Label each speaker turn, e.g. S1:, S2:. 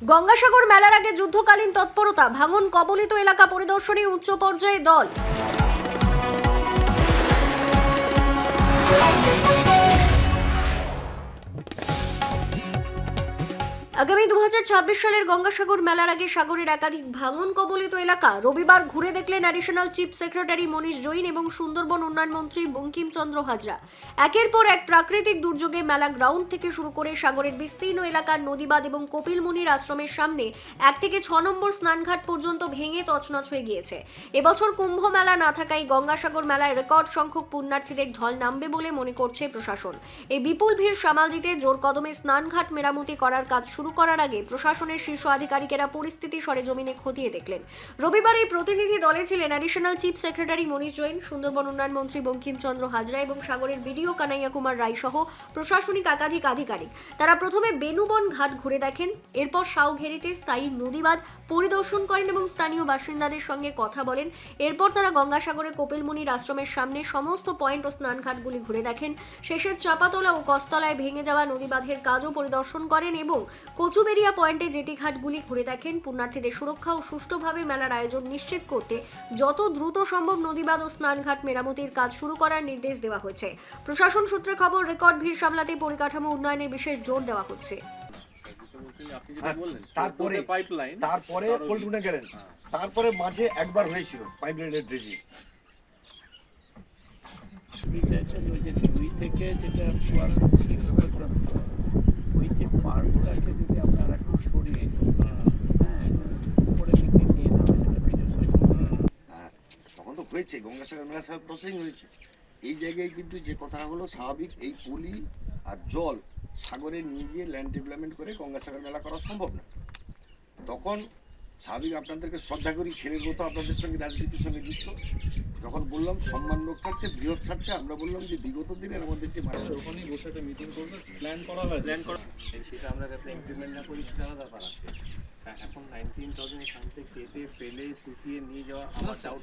S1: গঙ্গাসাগর মেলার আগে যুদ্ধকালীন তৎপরতা ভাঙন কবলিত এলাকা পরিদর্শনে উচ্চ পর্যায়ে দল। আগামী দু হাজার ছাব্বিশ সালের গঙ্গাসাগর মেলার আগে সাগরের একাধিক ভাঙন কবলিত এলাকা রবিবার ঘুরে দেখলেন additional chief secretary Manish Jain এবং সুন্দরবন উন্নয়ন মন্ত্রী বঙ্কিমচন্দ্র হাজরা। একের পর এক প্রাকৃতিক দুর্যোগে মেলা গ্রাউন্ড থেকে শুরু করে সাগরের বিস্তীর্ণ এলাকার নদীবাদ এবং কপিলমুনির আশ্রমের সামনে এক থেকে ছ নম্বর স্নানঘাট পর্যন্ত ভেঙে তছনছ হয়ে গিয়েছে। এবছর কুম্ভ মেলা না থাকায় গঙ্গাসাগর মেলায় রেকর্ড সংখ্যক পুণ্যার্থীদের ঢল নামবে বলে মনে করছে প্রশাসন। এই বিপুল ভিড় সামাল দিতে জোর কদমে স্নানঘাট মেরামতি করার কাজ শুরু করার আগে প্রশাসনের শীর্ষ আধিকারিকেরা পরিস্থিতি সরেজমিনে খতিয়ে দেখলেন। রবিবার এই প্রতিনিধি দলে ছিলেন additional chief secretary Manish Jain, Sundarban উন্নয়ন মন্ত্রী বঙ্কিমচন্দ্র হাজরা এবং সাগরের বিডিও কানাইয়া কুমার রায় সহ প্রশাসনিক একাধিক আধিকারিক। তারা প্রথমে বেনুবন ঘাট ঘুরে দেখেন, এরপর সাউঘেরিতে স্থায়ী নদীবাদ পরিদর্শন করেন এবং স্থানীয় বাসিন্দাদের সঙ্গে কথা বলেন। এরপর তারা গঙ্গাসাগরে কপিলমুনির আশ্রমের সামনে সমস্ত পয়েন্ট ও স্নানঘাটগুলি ঘুরে দেখেন। শেষে চাপাতলা ও কস্তলায় ভেঙে যাওয়া নদীবাঁধের কাজও পরিদর্শন করেন এবং কচুবেরিয়া পয়েন্টে জেটি ঘাটগুলি ঘুরে দেখেন। পুণ্যার্থীদের সুরক্ষা ও সুষ্ঠুভাবে মেলার আয়োজন নিশ্চিত করতে যত দ্রুত সম্ভব নদীবাদ ও স্নানঘাট মেরামতির কাজ শুরু করার নির্দেশ দেওয়া হয়েছে। প্রশাসন সূত্রে খবর রেকর্ড ভিড় সামলাতে পরিকাঠামো উন্নয়নের বিশেষ জোর দেওয়া হচ্ছে।
S2: হ্যাঁ, তারপরে তারপরে পল্টুনে গেলেন তারপরে মাঝে একবার হয়েছিল পাইপ লাইনের ড্রেজিং
S3: ওই যে দুই থেকে যেটা ওই যে পার্কগুলোকে
S2: হয়েছে গঙ্গাসাগর মেলা সাহেব প্রসেসিং হয়েছে। এই জায়গায় কিন্তু যে কথাটা হলো, স্বাভাবিক এই পলি আর জল সাগরে নিয়ে গিয়ে ল্যান্ড ডেভেলপমেন্ট করে গঙ্গাসাগর মেলা করা সম্ভব না। তখন স্বাভাবিক আপনাদেরকে শ্রদ্ধা করি, ছেলের মতো আপনাদের সঙ্গে, রাজনীতির সঙ্গে যুক্ত। যখন বললাম সম্মান রক্ষার্থে বৃহৎ স্বার্থে আমরা বললাম যে বিগত দিনের আমাদের যে মাস
S4: ওখানেই বসে একটা মিটিং করবে প্ল্যান করা হয় প্ল্যান করা
S5: সেটা আমরা যাতে ইমপ্লিমেন্ট না করি সেটা আলাদা ব্যাপার আছে হ্যাঁ, এখন নাইনটিন থাউজেন্ড এখান থেকে কেটে ফেলে শুকিয়ে নিয়ে যাওয়া আমার ডাউট